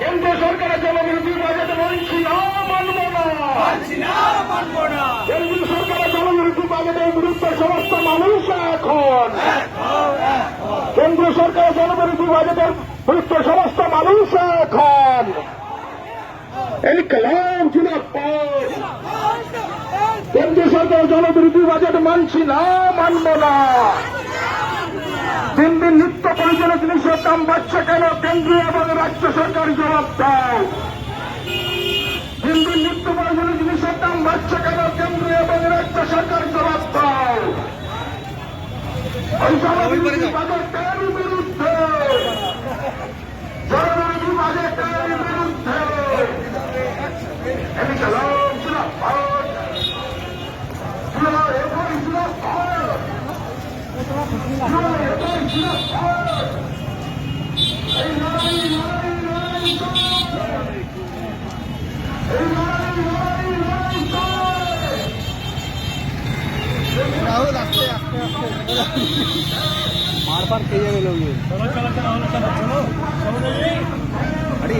কেন্দ্র সরকারের জনবিরোধী বাজেট বলছি না মানব না। মানব না। কেন্দ্র সরকারের জনবিরোধী বাজেটের বিরুদ্ধে সমস্ত মানুষ এখন। কেন্দ্র সরকারের জনবিরোধী বাজেটের বিরুদ্ধে সমস্ত মানুষ এখন। এই কালাম জিনা পাশ কেন্দ্র সরকারের জনবিরোধী বাজেট মানছি না মানব না। দিন দিন নিত্য প্রয়োজনীয় জিনিসের দাম বাড়ছে কেন? কেন্দ্রীয় এবং রাজ্য সরকার জবাব দাও। দিন দিন নিত্য প্রয়োজনীয় জিনিসের দাম বাড়ছে কেন? কেন্দ্রীয় এবং রাজ্য সরকার জবাব দাও। ওই বাজেটের বিরুদ্ধে। জনবিরোধী বাজেটের বিরুদ্ধে। জিনাপ্পর রাহুল আস্তে আস্তে আস্তে মারবার খেয়ে যাবে লোক চলো চলো চলো চলো চলো চলো আরে